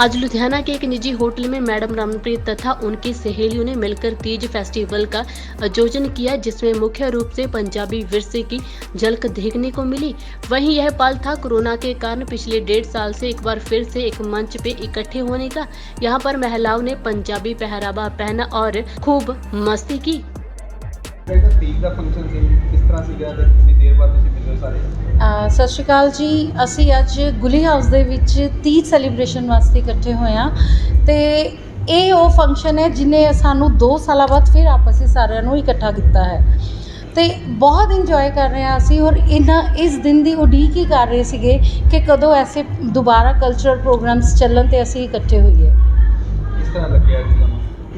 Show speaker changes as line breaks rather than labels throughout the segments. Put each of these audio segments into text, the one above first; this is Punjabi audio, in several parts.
आज लुधियाना के एक निजी होटल में मैडम रमनप्रीत तथा उनकी सहेलियों ने मिलकर तीज फेस्टिवल का आयोजन किया, जिसमें मुख्य रूप से पंजाबी विरसे की झलक देखने को मिली। वहीं यह पल था कोरोना के कारण पिछले डेढ़ साल से एक बार फिर से एक मंच पे इकट्ठे होने का। यहाँ पर महिलाओं ने पंजाबी पहरावा पहना और खूब मस्ती की।
ਜਿਹੜਾ ਤੀਜ ਦਾ ਫੰਕਸ਼ਨ ਸੀ ਕਿਸ ਤਰ੍ਹਾਂ ਸੀਗਾ ਤੇ ਕਿੰਨੀ ਦੇਰ ਬਾਅਦ ਤੁਸੀਂ ਮਿਲੇ ਹੋ ਸਾਰੇ?
ਅ, ਸਤਿ ਸ਼੍ਰੀ ਅਕਾਲ ਜੀ। ਅਸੀਂ ਅੱਜ ਗੁਲੀ ਹਾਊਸ ਦੇ ਵਿੱਚ ਤੀਜ ਸੈਲੀਬ੍ਰੇਸ਼ਨ ਵਾਸਤੇ ਇਕੱਠੇ ਹੋਏ ਹਾਂ ਤੇ ਇਹ ਉਹ ਫੰਕਸ਼ਨ ਹੈ ਜਿਨੇ ਸਾਨੂੰ 2 ਸਾਲਾਂ ਬਾਅਦ ਫਿਰ ਆਪਸ ਵਿੱਚ ਸਾਰਿਆਂ ਨੂੰ ਇਕੱਠਾ ਕੀਤਾ ਹੈ। ਤੇ ਬਹੁਤ ਇੰਜੋਏ ਕਰ ਰਹੇ ਹਾਂ ਅਸੀਂ ਔਰ ਇਹਨਾਂ ਇਸ ਦਿਨ ਦੀ ਉਡੀਕ ਹੀ ਕਰ ਰਹੇ ਸੀਗੇ ਕਿ ਕਦੋਂ ਐਸੇ ਦੁਬਾਰਾ ਕਲਚਰਲ ਪ੍ਰੋਗਰਾਮਸ ਚੱਲਣ ਤੇ ਅਸੀਂ ਇਕੱਠੇ ਹੋਈਏ।
ਕਿਸ ਤਰ੍ਹਾਂ ਲੱਗਿਆ ਜੀ ਤੁਹਾਨੂੰ?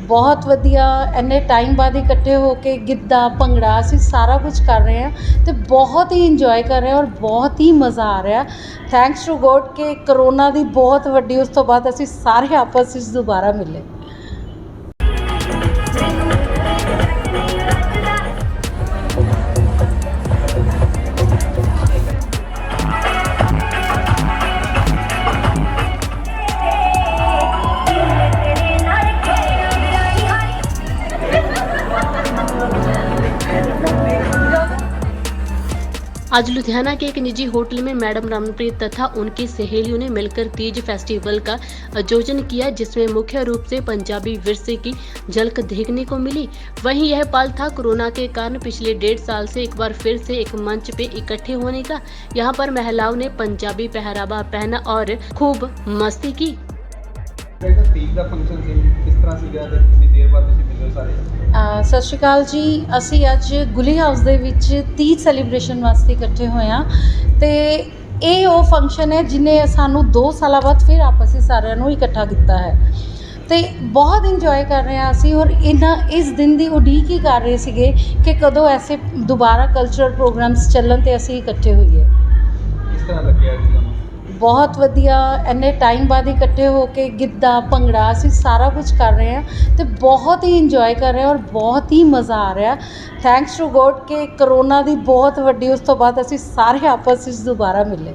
ਬਹੁਤ ਵਧੀਆ, ਇੰਨੇ ਟਾਈਮ ਬਾਅਦ ਇਕੱਠੇ ਹੋ ਕੇ ਗਿੱਧਾ, ਭੰਗੜਾ ਅਸੀਂ ਸਾਰਾ ਕੁਝ ਕਰ ਰਹੇ ਹਾਂ ਅਤੇ ਬਹੁਤ ਹੀ ਇੰਜੋਏ ਕਰ ਰਹੇ ਹਾਂ ਔਰ ਬਹੁਤ ਹੀ ਮਜ਼ਾ ਆ ਰਿਹਾ। ਥੈਂਕਸ ਟੂ ਗੋਡ ਕਿ ਕਰੋਨਾ ਦੀ ਬਹੁਤ ਵੱਡੀ, ਉਸ ਤੋਂ ਬਾਅਦ ਅਸੀਂ ਸਾਰੇ ਆਪਸ ਵਿੱਚ ਦੁਬਾਰਾ ਮਿਲੇ।
आज लुधियाना के एक निजी होटल में मैडम रमनप्रीत तथा उनकी सहेलियों ने मिलकर तीज फेस्टिवल का आयोजन किया, जिसमें मुख्य रूप से पंजाबी विरसे की झलक देखने को मिली। वहीं यह पल था कोरोना के कारण पिछले डेढ़ साल से एक बार फिर से एक मंच पे इकट्ठे होने का। यहाँ पर महिलाओं ने पंजाबी पहरावा पहना और खूब मस्ती की।
ਜਿਹੜਾ ਤੀਜ ਦਾ ਫੰਕਸ਼ਨ ਸੀ ਕਿਸ ਤਰ੍ਹਾਂ ਸੀਗਾ ਤੇ ਕਿੰਨੀ ਦੇਰ ਬਾਅਦ ਤੁਸੀਂ ਮਿਲੇ ਹੋ ਸਾਰੇ?
ਅ, ਸਤਿ ਸ਼੍ਰੀ ਅਕਾਲ ਜੀ। ਅਸੀਂ ਅੱਜ ਗੁਲੀ ਹਾਊਸ ਦੇ ਵਿੱਚ ਤੀਜ ਸੈਲੀਬ੍ਰੇਸ਼ਨ ਵਾਸਤੇ ਇਕੱਠੇ ਹੋਏ ਹਾਂ ਤੇ ਇਹ ਉਹ ਫੰਕਸ਼ਨ ਹੈ ਜਿਨੇ ਸਾਨੂੰ 2 ਸਾਲਾਂ ਬਾਅਦ ਫਿਰ ਆਪਸ ਵਿੱਚ ਸਾਰਿਆਂ ਨੂੰ ਇਕੱਠਾ ਕੀਤਾ ਹੈ। ਤੇ ਬਹੁਤ ਇੰਜੋਏ ਕਰ ਰਹੇ ਹਾਂ ਅਸੀਂ ਔਰ ਇਹਨਾਂ ਇਸ ਦਿਨ ਦੀ ਉਡੀਕ ਹੀ ਕਰ ਰਹੇ ਸੀਗੇ ਕਿ ਕਦੋਂ ਐਸੇ ਦੁਬਾਰਾ ਕਲਚਰਲ ਪ੍ਰੋਗਰਾਮਸ ਚੱਲਣ ਤੇ ਅਸੀਂ ਇਕੱਠੇ ਹੋਈਏ।
ਕਿਸ ਤਰ੍ਹਾਂ ਲੱਗਿਆ ਜੀ ਤੁਹਾਨੂੰ?
ਬਹੁਤ ਵਧੀਆ, ਇੰਨੇ ਟਾਈਮ ਬਾਅਦ ਇਕੱਠੇ ਹੋ ਕੇ ਗਿੱਧਾ, ਭੰਗੜਾ, ਅਸੀਂ ਸਾਰਾ ਕੁਝ ਕਰ ਰਹੇ ਹਾਂ ਅਤੇ ਬਹੁਤ ਹੀ ਇੰਜੋਏ ਕਰ ਰਹੇ ਹਾਂ ਔਰ ਬਹੁਤ ਹੀ ਮਜ਼ਾ ਆ ਰਿਹਾ। ਥੈਂਕਸ ਟੂ ਗੋਡ ਕਿ ਕਰੋਨਾ ਦੀ ਬਹੁਤ ਵੱਡੀ, ਉਸ ਤੋਂ ਬਾਅਦ ਅਸੀਂ ਸਾਰੇ ਆਪਸ ਵਿੱਚ ਦੁਬਾਰਾ ਮਿਲੇ।